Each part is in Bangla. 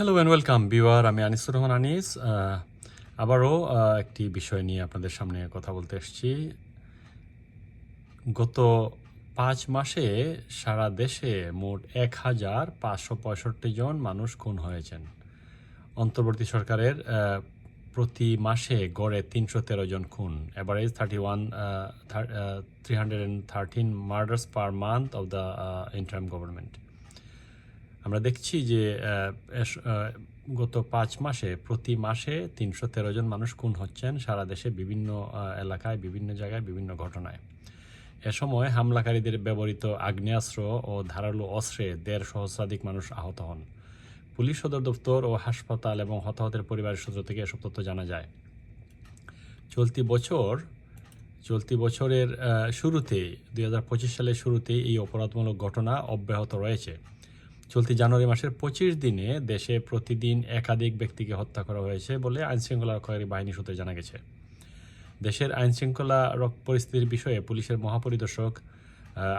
হ্যালো অ্যান্ড ওয়েলকাম বিওয়ার আমি আনিসুর রহমান আনিস। আবারও একটি বিষয় নিয়ে আপনাদের সামনে কথা বলতে এসেছি। গত পাঁচ মাসে সারা দেশে মোট এক হাজার পাঁচশো পঁয়ষট্টি জন মানুষ খুন হয়েছেন। অন্তর্বর্তী সরকারের প্রতি মাসে গড়ে তিনশো তেরো জন খুন। Average thirty one three hundred and thirteen murders per month of the interim government আমরা দেখছি যে গত পাঁচ মাসে, প্রতি মাসে তিনশো তেরো জন মানুষ খুন হচ্ছেন সারা দেশে বিভিন্ন এলাকায়, বিভিন্ন জায়গায়, বিভিন্ন ঘটনায়। এ সময় হামলাকারীদের ব্যবহৃত আগ্নেয়াস্ত্র ও ধারালো অস্ত্রে দেড় সহস্রাধিক মানুষ আহত হন। পুলিশ সদর দপ্তর ও হাসপাতাল এবং হতাহতের পরিবারের সূত্র থেকে এসব তথ্য জানা যায়। চলতি বছর, চলতি বছরের শুরুতেই, দুই হাজার পঁচিশ সালের শুরুতেই এই অপরাধমূলক ঘটনা অব্যাহত রয়েছে। চলতি জানুয়ারি মাসের পঁচিশ দিনে দেশে প্রতিদিন একাধিক ব্যক্তিকে হত্যা করা হয়েছে বলে আইনশৃঙ্খলা রক্ষাকারী বাহিনী সূত্রে জানা গেছে। দেশের আইনশৃঙ্খলা পরিস্থিতির বিষয়ে পুলিশের মহাপরিদর্শক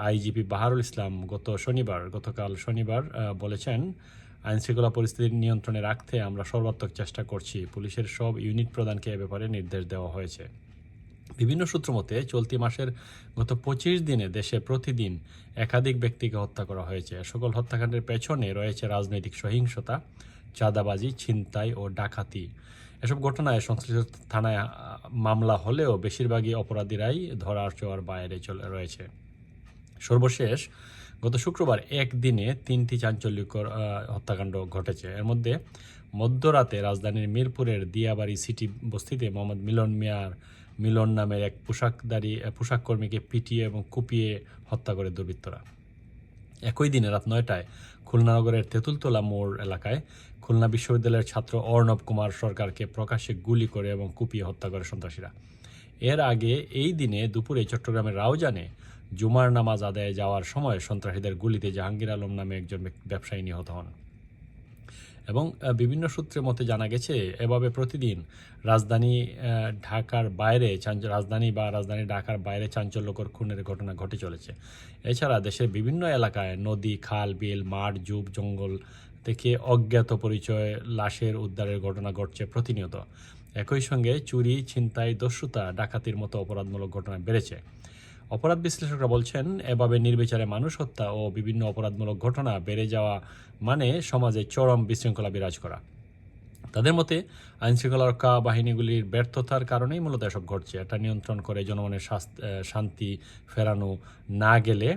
আইজিপি বাহারুল ইসলাম গত শনিবার, গতকাল শনিবার বলেছেন, আইনশৃঙ্খলা পরিস্থিতির নিয়ন্ত্রণে রাখতে আমরা সর্বাত্মক চেষ্টা করছি। পুলিশের সব ইউনিট প্রদানকে এ ব্যাপারে নির্দেশ দেওয়া হয়েছে। বিভিন্ন সূত্র মতে, চলতি মাসের গত পঁচিশ দিনে দেশে প্রতিদিন একাধিক ব্যক্তিকে হত্যা করা হয়েছে। সকল হত্যাকাণ্ডের পেছনে রয়েছে রাজনৈতিক সহিংসতা, চাঁদাবাজি, ছিনতাই ও ডাকাতি। এসব ঘটনায় সংশ্লিষ্ট থানায় মামলা হলেও বেশিরভাগই অপরাধীরাই ধরার চোয়ার বাইরে চলে রয়েছে। সর্বশেষ, গত শুক্রবার একদিনে তিনটি চাঞ্চল্যকর হত্যাকাণ্ড ঘটেছে। এর মধ্যে মধ্যরাতে রাজধানীর মিরপুরের দিয়াবাড়ি সিটি বস্তিতে মোহাম্মদ মিলন মিয়ার মিলন নামের এক পোশাকদারী আহ, পোশাক কর্মীকে পিটিয়ে এবং কুপিয়ে হত্যা করে দুর্বৃত্তরা। একই দিনে রাত নয়টায় খুলনা নগরের তেঁতুলতলা মোড় এলাকায় খুলনা বিশ্ববিদ্যালয়ের ছাত্র অর্ণব কুমার সরকারকে প্রকাশ্যে গুলি করে এবং কুপিয়ে হত্যা করে সন্ত্রাসীরা। এর আগে এই দিনে দুপুরে চট্টগ্রামের রাউজানে জুমার নামাজ আদায়ে যাওয়ার সময় সন্ত্রাসীদের গুলিতে জাহাঙ্গীর আলম নামে একজন ব্যবসায়ী নিহত হন। এবং বিভিন্ন সূত্রের মতে জানা গেছে, এভাবে প্রতিদিন রাজধানী ঢাকার বাইরে রাজধানী বা রাজধানী ঢাকার বাইরে চাঞ্চল্যকর খুনের ঘটনা ঘটে চলেছে। এছাড়া দেশের বিভিন্ন এলাকায় নদী, খাল, বিল, মাঠ, জুব, জঙ্গল থেকে অজ্ঞাত পরিচয়, লাশের উদ্ধারের ঘটনা ঘটছে প্রতিনিয়ত। একই সঙ্গে চুরি, ছিনতাই, দস্যুতা ডাকাতির মতো অপরাধমূলক ঘটনা বেড়েছে। অপরাধ বিশ্লেষকরা বলছেন, এভাবে নির্বিচারে মানুষ হত্যা ও বিভিন্ন অপরাধমূলক ঘটনা বেড়ে যাওয়া মানে সমাজে চরম বিশৃঙ্খলা বিরাজ করা। তাদের মতে, আইনশৃঙ্খলা রক্ষা বাহিনীগুলির ব্যর্থতার কারণেই মূলত এসব ঘটছে। এটা নিয়ন্ত্রণ করে জনগণের শান্তি ফেরানো না গেলে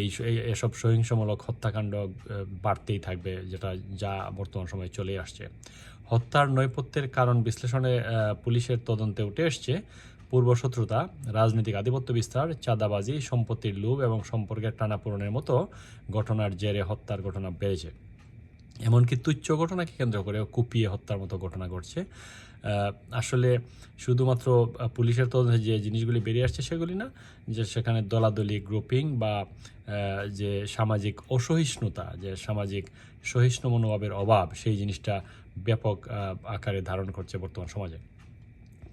এই এসব সহিংসমূলক হত্যাকাণ্ড বাড়তেই থাকবে, যেটা যা বর্তমান সময়ে চলে আসছে। হত্যার নৈপথ্যের কারণ বিশ্লেষণে পুলিশের তদন্তে উঠে এসছে পূর্বশত্রুতা, রাজনৈতিক আধিপত্য বিস্তার, চাঁদাবাজি, সম্পত্তির লোভ এবং সম্পর্কের টানাপোড়েনের মতো ঘটনার জেরে হত্যার ঘটনা বেড়েছে। এমনকি তুচ্ছ ঘটনাকে কেন্দ্র করে কুপিয়ে হত্যার মতো ঘটনা ঘটছে। আসলে শুধুমাত্র পুলিশের তদন্তে যে জিনিসগুলি বেরিয়ে আসছে সেগুলি না, যে সেখানে দলাদলি, গ্রুপিং বা যে সামাজিক অসহিষ্ণুতা, যে সামাজিক সহিষ্ণু মনোভাবের অভাব, সেই জিনিসটা ব্যাপক আকারে ধারণ করছে বর্তমান সমাজে।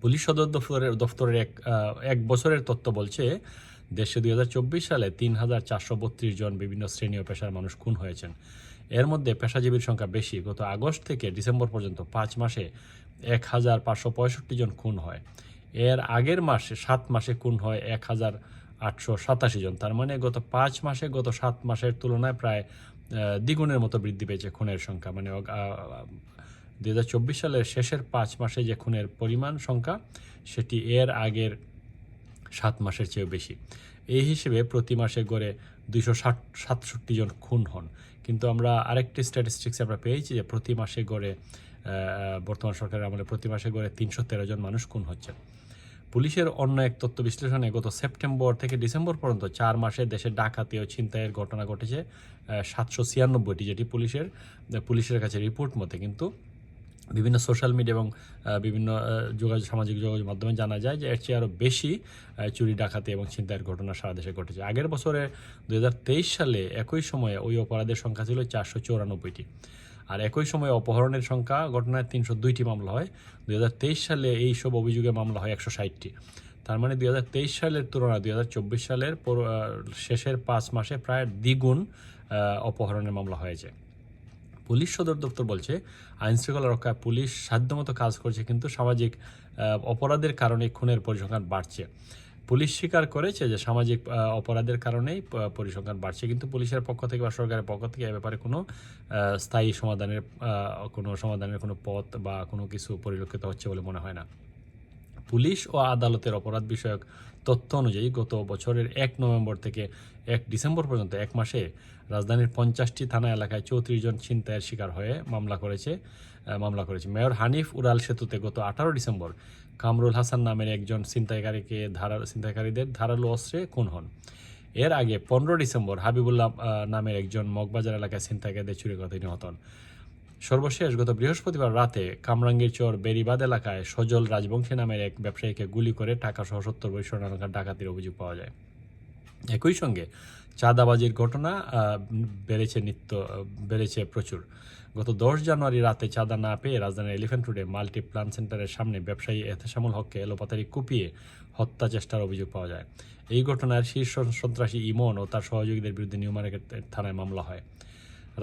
পুলিশ সদর দফতরের দফতরের এক এক বছরের তথ্য বলছে, দেশে দু হাজার চব্বিশ সালে তিন হাজার চারশো বত্রিশ জন বিভিন্ন শ্রেণি ও পেশার মানুষ খুন হয়েছেন। এর মধ্যে পেশাজীবীর সংখ্যা বেশি। গত আগস্ট থেকে ডিসেম্বর পর্যন্ত পাঁচ মাসে এক হাজার পাঁচশো পঁয়ষট্টি জন খুন হয়। এর আগের মাসে, সাত মাসে খুন হয় এক হাজার আটশো সাতাশি জন। তার মানে গত পাঁচ মাসে, গত সাত মাসের তুলনায় প্রায় দ্বিগুণের মতো বৃদ্ধি পেয়েছে খুনের সংখ্যা। মানে দুই হাজার চব্বিশ সালের শেষের পাঁচ মাসে যে খুনের পরিমাণ সংখ্যা, সেটি এর আগের সাত মাসের চেয়েও বেশি। এই হিসেবে প্রতি মাসে গড়ে দুইশো ষাট, সাতষট্টি জন খুন হন। কিন্তু আমরা আরেকটি স্ট্যাটিস্টিক্স আমরা পেয়েছি যে প্রতি মাসে গড়ে বর্তমান সরকারের আমলে প্রতি মাসে গড়ে তিনশো তেরো জন মানুষ খুন হচ্ছে পুলিশের অন্য এক তথ্য বিশ্লেষণে গত সেপ্টেম্বর থেকে ডিসেম্বর পর্যন্ত চার মাসে দেশে ডাকাতি ও ছিনতাইয়ের ঘটনা ঘটেছে সাতশো ছিয়ানব্বইটি, যেটি পুলিশের পুলিশের কাছে রিপোর্ট মতে। কিন্তু বিভিন্ন সোশ্যাল মিডিয়া এবং বিভিন্ন যোগাযোগ, সামাজিক যোগাযোগ মাধ্যমে জানা যায় যে এর চেয়ে আরও বেশি চুরি, ডাকাতি এবং ছিনতাইয়ের ঘটনা সারা দেশে ঘটেছে। আগের বছরে দুই হাজার তেইশ সালে একই সময়ে ওই অপরাধের সংখ্যা ছিল চারশো চৌরানব্বইটি। আর একই সময়ে অপহরণের সংখ্যা ঘটনায় তিনশো দুইটি মামলা হয়। দুই হাজার তেইশ সালে এই সব অভিযোগে মামলা হয় একশো ষাটটি। তার মানে দুই হাজার তেইশ সালের তুলনায় দুই হাজার চব্বিশ সালের শেষের পাঁচ মাসে প্রায় দ্বিগুণ অপহরণের মামলা হয়েছে। পুলিশ সদর দপ্তর বলছে আইন শৃঙ্খলা রক্ষায় পুলিশ সাধ্যমতো কাজ করছে, কিন্তু সামাজিক অপরাধের কারণে খুনের পরিসংখ্যান বাড়ছে। পুলিশ স্বীকার করেছে যে সামাজিক অপরাধের কারণেই পরিসংখ্যান বাড়ছে, কিন্তু পুলিশের পক্ষ থেকে বা সরকারের পক্ষ থেকে এ ব্যাপারে কোনো স্থায়ী সমাধানের কোনো সমাধানের কোনো পথ বা কোনো কিছু পরিলক্ষিত হচ্ছে বলে মনে হয় না। পুলিশ ও আদালতের অপরাধ বিষয়ক তথ্য অনুযায়ী গত বছরের এক নভেম্বর থেকে এক ডিসেম্বর পর্যন্ত এক মাসে রাজধানীর পঞ্চাশটি থানা এলাকায় চৌত্রিশ জন ছিনতাইয়ের শিকার হয়ে মামলা করেছে মামলা করেছে। মেয়র হানিফ উড়াল সেতুতে গত আঠারো ডিসেম্বর কামরুল হাসান নামের একজন ছিনতাইকারীকে ধারা, ছিনতাইকারীদের ধারালো অস্ত্রে খুন হন। এর আগে পনেরো ডিসেম্বর হাবিবুল্লাহ নামের একজন মগবাজার এলাকায় ছিনতাইকারীদের চুরি করতে নিহত হন। সর্বশেষ গত বৃহস্পতিবার রাতে কামরাঙ্গীর চর বেরিবাদ এলাকায় সজল রাজবংশী নামের এক ব্যবসায়ীকে গুলি করে টাকা সহ সত্তর বছর টাকার ডাকাতির অভিযোগ পাওয়া যায়। একই সঙ্গে চাঁদাবাজির ঘটনা বেড়েছে নিত্য, বেড়েছে প্রচুর। গত দশ জানুয়ারি রাতে চাঁদা না পেয়ে রাজধানীর এলিফ্যান্ট রোডে মাল্টি প্লান সেন্টারের সামনে ব্যবসায়ী এহতেশামুল হককে এলোপাতারি কুপিয়ে হত্যা চেষ্টার অভিযোগ পাওয়া যায়। এই ঘটনার শীর্ষ সন্ত্রাসী ইমন ও তার সহযোগীদের বিরুদ্ধে নিউ মার্কেট থানায় মামলা হয়।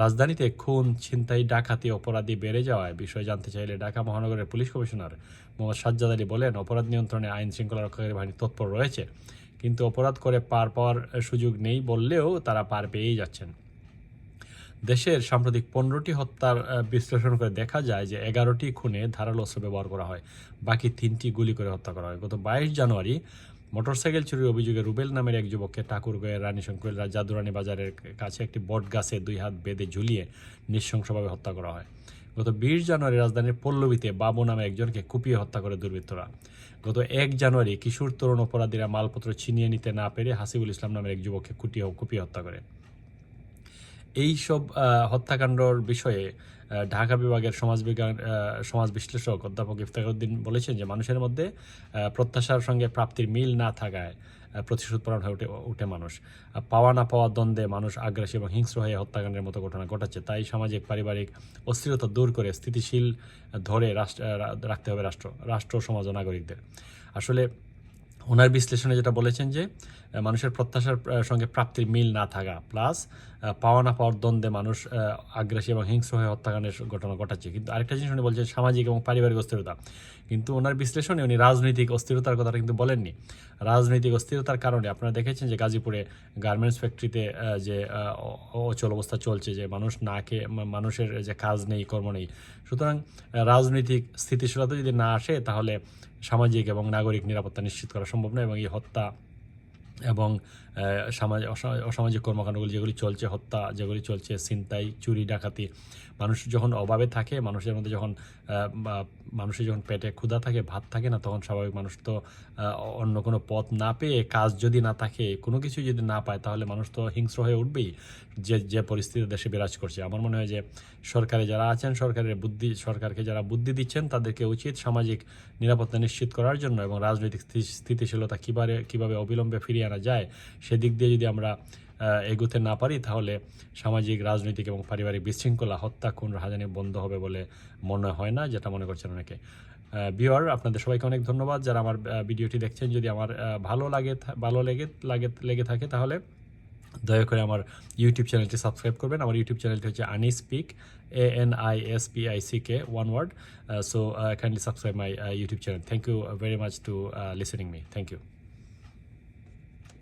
রাজধানীতে খুন, ছিনতাই, ডাকাতি, অপরাধী বেড়ে যাওয়ায় বিষয় জানতে চাইলে ঢাকা মহানগরের পুলিশ কমিশনার মোহাম্মদ সাজ্জাদ আলী বলেন, অপরাধ নিয়ন্ত্রণে আইন শৃঙ্খলা রক্ষাকারী বাহিনী তৎপর রয়েছে, কিন্তু অপরাধ করে পার পাওয়ার সুযোগ নেই বললেও তারা পার পেয়েই যাচ্ছেন। দেশের সাম্প্রতিক পনেরোটি হত্যার বিশ্লেষণ করে দেখা যায় যে এগারোটি খুনে ধারালো অস্ত্র ব্যবহার করা হয়, বাকি তিনটি গুলি করে হত্যা করা হয়। গত বাইশ জানুয়ারি মোটরসাইকেল চুরির অভিযোগে রুবেল নামের এক যুবককে ঠাকুরগাঁয়ের রানীশঙ্কর জাদুরানী বাজারের কাছে একটি বট গাছে দুই হাত বেঁধে ঝুলিয়ে নৃশংসভাবে হত্যা করা হয়। গত বিশ জানুয়ারি রাজধানীর পল্লবীতে বাবু নামে একজনকে কুপিয়ে হত্যা করে দুর্বৃত্তরা। গত এক জানুয়ারি কিশোর তরুণ অপরাধীরা মালপত্র ছিনিয়ে নিতে না পেরে হাসিবুল ইসলাম নামের এক যুবককে কুটিয়ে কুপিয়ে হত্যা করে। এই সব হত্যাকাণ্ডর বিষয়ে ঢাকা বিভাগের সমাজবিজ্ঞান সমাজ বিশ্লেষক অধ্যাপক ইফতারউদ্দিন বলেছেন যে মানুষের মধ্যে প্রত্যাশার সঙ্গে প্রাপ্তির মিল না থাকায় প্রতিশোধপরায়ণ হয়ে উঠে উঠে মানুষ। পাওয়া না পাওয়ার দ্বন্দ্বে মানুষ আগ্রাসী এবং হিংস্র হয়ে হত্যাকাণ্ডের মতো ঘটনা ঘটাচ্ছে। তাই সামাজিক, পারিবারিক অস্থিরতা দূর করে স্থিতিশীল ধরে রাষ্ট্র রাখতে হবে রাষ্ট্র রাষ্ট্র, সমাজ ও নাগরিকদের। আসলে ওনার বিশ্লেষণে যেটা বলেছেন যে মানুষের প্রত্যাশার সঙ্গে প্রাপ্তির মিল না থাকা প্লাস পাওয়া না পাওয়ার দ্বন্দ্বে মানুষ আগ্রাসী এবং হিংস্র হয়ে হত্যাকাণ্ডের ঘটনা ঘটাচ্ছে। কিন্তু আরেকটা জিনিস উনি বলছেন, সামাজিক এবং পারিবারিক অস্থিরতা। কিন্তু ওনার বিশ্লেষণে উনি রাজনৈতিক অস্থিরতার কথাটা কিন্তু বলেননি। রাজনৈতিক অস্থিরতার কারণে আপনারা দেখেছেন যে, গাজীপুরে গার্মেন্টস ফ্যাক্টরিতে যে অচল অবস্থা চলছে যে, মানুষ না খেয়ে মানুষের যে কাজ নেই, কর্ম নেই। সুতরাং রাজনৈতিক স্থিতিশীলতা যদি না আসে, তাহলে সামাজিক এবং নাগরিক নিরাপত্তা নিশ্চিত করা সম্ভব নয় এবং এই হত্যা এবং সামাজিক সামাজ অসামাজিক কর্মকাণ্ডগুলি যেগুলি চলছে, হত্যা যেগুলি চলছে, ছিনতাই, চুরি, ডাকাতি, মানুষ যখন অভাবে থাকে, মানুষের মধ্যে যখন মানুষের যখন পেটে ক্ষুধা থাকে, ভাত থাকে না, তখন স্বাভাবিক মানুষ তো অন্য কোনো পথ না পেয়ে, কাজ যদি না থাকে, কোনো কিছু যদি না পায়, তাহলে মানুষ তো হিংস্র হয়ে উঠবেই, যে যে পরিস্থিতি দেশে বিরাজ করছে। আমার মনে হয় যে, সরকারে যারা আছেন, সরকারের বুদ্ধি, সরকারকে যারা বুদ্ধি দিচ্ছেন, তাদেরকে উচিত সামাজিক নিরাপত্তা নিশ্চিত করার জন্য এবং রাজনৈতিক স্থিতিশীলতা কীভাবে কীভাবে অবিলম্বে ফিরিয়ে আনা যায়, সেদিক দিয়ে যদি আমরা এগোতে না পারি, তাহলে সামাজিক, রাজনৈতিক এবং পারিবারিক বিশৃঙ্খলা, হত্যা, খুন, রাহাজানি বন্ধ হবে বলে মনে হয় না, যেটা মনে করছেন অনেকে। বিওয়ার আপনাদের সবাইকে অনেক ধন্যবাদ। যারা আমার ভিডিওটি দেখছেন, যদি আমার ভালো লাগে ভালো লেগে, লাগে, লেগে থাকে, তাহলে দয়া করে আমার ইউটিউব চ্যানেলটি সাবস্ক্রাইব করবেন। আমার ইউটিউব চ্যানেলটি হচ্ছে Anis speak A N I S P I C K one word so kindly subscribe my YouTube channel thank you very much to listening me thank you